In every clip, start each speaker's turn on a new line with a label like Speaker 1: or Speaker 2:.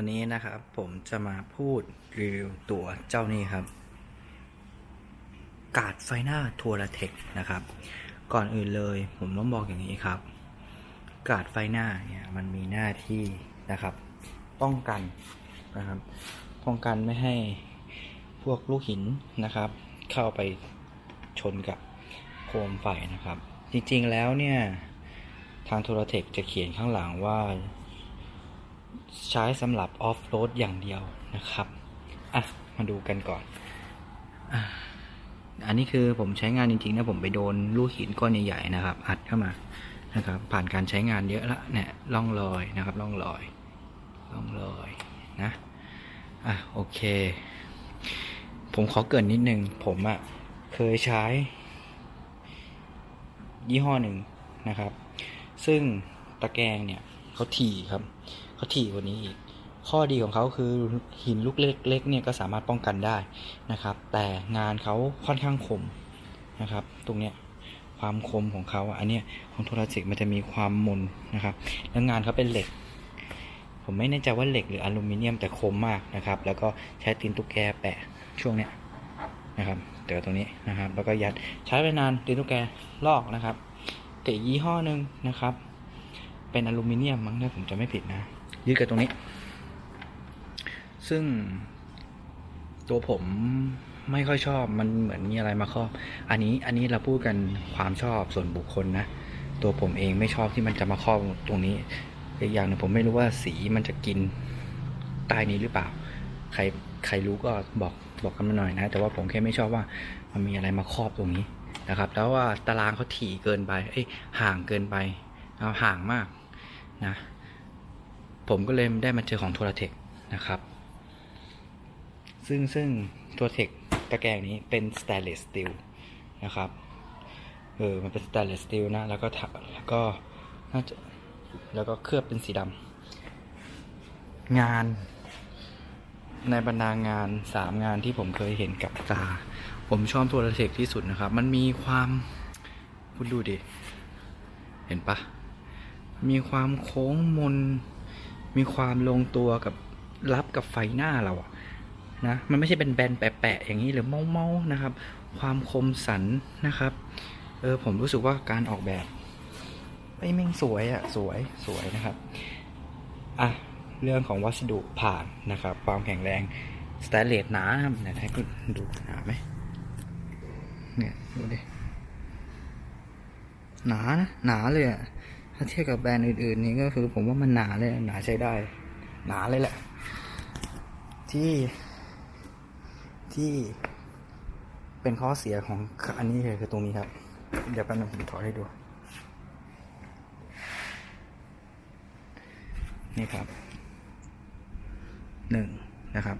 Speaker 1: วันนี้นะครับผมจะมาพูดรีวิวตัวเจ้านี้ครับ กาดไฟหน้าทัวร์เทคนะครับ ก่อนอื่นเลยผมต้องบอกอย่างนี้ครับ กาดไฟหน้าเนี่ยมันมีหน้าที่นะครับ ป้องกันนะครับ ป้องกันไม่ให้พวกลูกหินนะครับ เข้าไปชนกับโคมไฟนะครับ จริงๆแล้วเนี่ยทางโทรเทคจะเขียนข้างหลังว่า ใช้สำหรับออฟโรดอย่างเดียวนะครับ อะ มาดูกันก่อน อันนี้คือผมใช้งานจริงๆนะผมไปโดนลูกหินก้อนใหญ่ๆนะครับ อัดเข้ามานะครับ ผ่านการใช้งานเยอะละเนี่ยร่องรอยนะครับร่องรอยร่องรอยนะ อะโอเค ผมขอเกินนิดนึง ผมอะ่ะเคยใช้ ยี่ห้อหนึ่งนะครับ ซึ่งตะแกรงเนี่ยเขาถี่ครับ เขาถี่กว่านี้อีก ข้อดีของเขาคือหินลูกเล็กๆเนี่ยก็สามารถป้องกันได้นะครับ แต่งานเขาค่อนข้างคมนะครับ ตรงเนี้ยความคมของเขาอันเนี้ยของโทรศัพท์มันจะมีความมนนะครับ แล้วงานเขาเป็นเหล็ก ผมไม่แน่ใจว่าเหล็กหรืออลูมิเนียมแต่คมมากนะครับ แล้วก็ใช้ตีนตุ๊กแกแปะช่วงเนี้ยนะครับเดี๋ยวตรงนี้นะครับ แล้วก็ยัดใช้ไปนานตีนตุ๊กแกลอกนะครับแต่ยี่ห้อหนึ่งนะครับ เป็นอลูมิเนียมมั้งถ้าผมจะไม่ผิดนะ ยืดกับตรงนี้ ซึ่งตัวผมไม่ค่อยชอบมันเหมือนมีอะไรมาครอบ อันนี้อันนี้เราพูดกันความชอบส่วนบุคคลนะ ตัวผมเองไม่ชอบที่มันจะมาครอบตรงนี้อีกอย่างหนึงผมไม่รู้ว่าสีมันจะกินใต้นี้หรือเปล่า ใครใครรู้ก็บอกบอกกันมาหน่อยนะ แต่ว่าผมแค่ไม่ชอบว่ามันมีอะไรมาครอบตรงนี้นะครับ แล้วว่าตารางเขาถี่เกินไปเอ้ยห่างเกินไปเอาห่างมากนะ ผมก็เลยได้มาเจอของโทรเทคนะครับ ซึ่งซึ่งตัวเทคตะแกรงนี้เป็นสแตนเลสสตีลนะครับเออมันเป็นสแตนเลสสตีลนะ แล้วก็แล้วก็น่าจะแล้วก็เคลือบเป็นสีดำงาน ในบรรดางานสามงานที่ผมเคยเห็นกับตา ผมชอบตัวเทคที่สุดนะครับ มันมีความคุณดูดิ เห็นปะมีความโค้งมน มีความลงตัวกับรับกับไฟหน้าเราอะนะมันไม่ใช่เป็นแบนแปะๆอย่างนี้หรือเมาๆนะครับ ความคมสันนะครับเออผมรู้สึกว่าการออกแบบไอ้แม่งสวยอะสวยสวยนะครับอะเรื่องของวัสดุผ่านนะครับ ความแข็งแรงสแตนเลสหนานะครับไหนให้คุณดูหนาไหมเนี่ยดูดิหนานะหนาเลยอะ ถ้าเทียบกับแบรนด์อื่นๆ นี่ก็คือผมว่ามันหนาเลย หนาใช้ได้ หนาเลยแหละ ที่ที่เป็นข้อเสียของอันนี้เลยคือตรงนี้ครับ เดี๋ยวแป๊บนึงผมถอดให้ดู นี่ครับหนึ่งนะครับ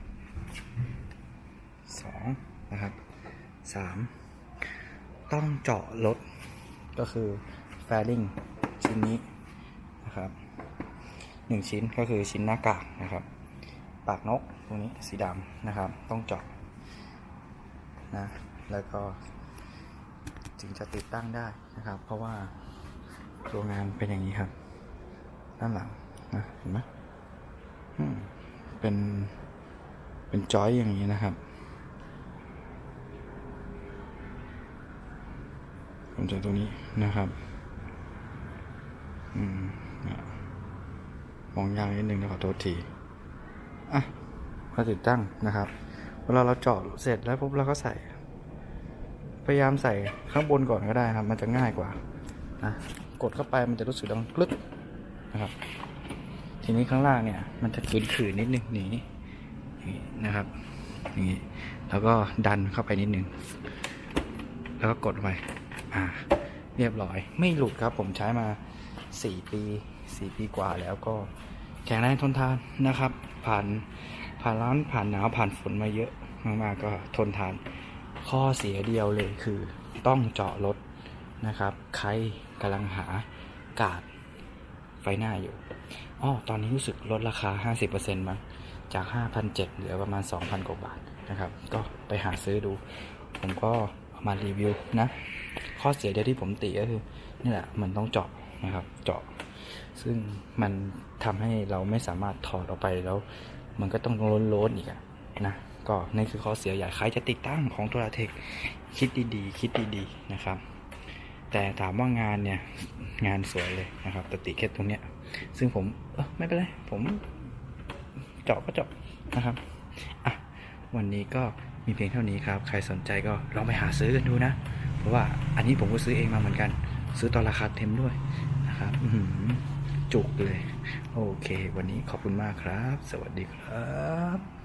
Speaker 1: สองนะครับสามต้องเจาะรถก็คือแฟริง ชิ้นนี้นะครับหนึ่งชิ้นก็คือชิ้นหน้ากากนะครับ ปากนกตรงนี้สีดำนะครับ ต้องเจาะนะแล้วก็จึงจะติดตั้งได้นะครับ เพราะว่าตัวงานเป็นอย่างนี้ครับ ด้านหลังนะเห็นไหมอืมเป็นเป็นจอยอย่างนี้นะครับ ผมจะตรงนี้นะครับ อืมเนี่ย มองยากนิดนึงนะขอโทษทีอะมาติดตั้งนะครับ เวลาเราเจาะเสร็จแล้วปุ๊บเราก็ใส่ พยายามใส่ข้างบนก่อนก็ได้ครับ มันจะง่ายกว่านะกดเข้าไปมันจะรู้สึกดังกลึกนะครับ ทีนี้ข้างล่างเนี่ย มันจะขืนๆนิดนึงนี่นี้นะครับอย่างนี้แล้วก็ดันเข้าไปนิดนึง แล้วก็กดไปอ่า เรียบร้อย ไม่หลุดครับ ผมใช้มาสี่ปี สี่ปีกว่าแล้วก็แข็งแรงทนทานนะครับ ผ่านผ่านร้อนผ่านหนาวผ่านฝนมาเยอะมากๆก็ทนทาน ข้อเสียเดียวเลยคือต้องเจาะรถนะครับ ใครกำลังหากาดไฟหน้าอยู่อ๋อตอนนี้รู้สึกลดราคา 50%มั้งจาก 5,700เหลือประมาณ 2,000 กว่าบาทนะครับ ก็ไปหาซื้อดู ผมก็ามารีวิวนะ ข้อเสียเดียวที่ผมติก็คือนี่แหละมันต้องเจาะนะครับ เจาะ ซึ่งมันทำให้เราไม่สามารถถอดออกไปแล้ว มันก็ต้องล้นล้นอีกนะก็นั่นคือข้อเสียใหญ่ใครจะติดตั้งของตัวเทคคิดดีๆ คิดดีๆนะครับ แต่ถามว่างานเนี่ยงานสวยเลยนะครับแต่ติดแค่ตรงเนี้ย ซึ่งผมเออไม่เป็นไรผมเจาะก็เจาะนะครับอะวันนี้ก็มีเพียงเท่านี้ครับ ใครสนใจก็ลองไปหาซื้อกันดูนะ เพราะว่าอันนี้ผมก็ซื้อเองมาเหมือนกัน ซื้อตอนราคาเต็มด้วย นะครับจุกเลย โอเค วันนี้ขอบคุณมากครับ สวัสดีครับ